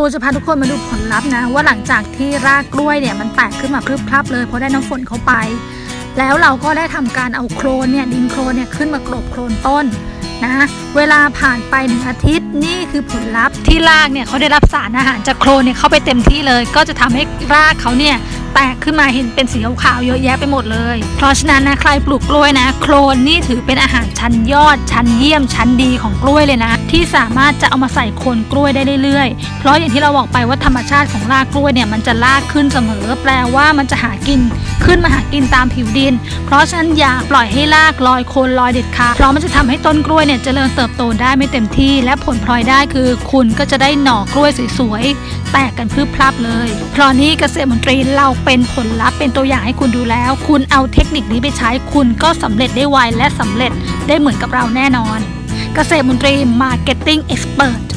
เราจะพาทุกคนมาดูผลลัพธ์นะ ว่าหลังจากที่รากกล้วยเนี่ยมันแตกขึ้นมาพรึบพรับเลยเพราะได้น้ำฝนเข้าไป แล้วเราก็ได้ทำการเอาโครนเนี่ยดินโครนเนี่ยขึ้นมากรบโครนต้นนะเวลาผ่านไปหนึ่งอาทิตย์นี่คือผลลัพธ์ที่รากเนี่ยเขาได้รับสารอาหารจากโครนเนี่ยเข้าไปเต็มที่เลย ก็จะทำให้รากเขาเนี่ย ตกขึ้นมาเห็นเป็นสีขาวๆเยอะแยะไปหมดเลย เพราะฉะนั้นนะใครปลูกกล้วยนะ โครนนี่ถือเป็นอาหารชั้นยอดชั้นเยี่ยมชั้นดีของกล้วยเลยนะ ที่สามารถจะเอามาใส่โคนกล้วยได้เรื่อยๆ เพราะอย่างที่เราบอกไปว่าธรรมชาติของรากกล้วยเนี่ยมันจะลากขึ้นเสมอ แปลว่ามันจะหากินขึ้นมาหากินตามผิวดิน เพราะฉะนั้นอย่าปล่อยให้รากลอยโคนลอยเด็ดขาดเพราะมันจะทำให้ต้นกล้วยเนี่ยเจริญเติบโตได้ไม่เต็มที่ และผลพลอยได้คือ คุณก็จะได้หน่อกล้วยสวยๆแตกกันพรึบพรับเลยเพราะนี้เกษตรมนตรีเราเป็นผลลัพธ์เป็นตัวอย่างให้คุณดูแล้ว คุณเอาเทคนิคนี้ไปใช้คุณก็สำเร็จได้ไวและสำเร็จได้เหมือนกับเราแน่นอน เกษตรมนตรี Marketing Expert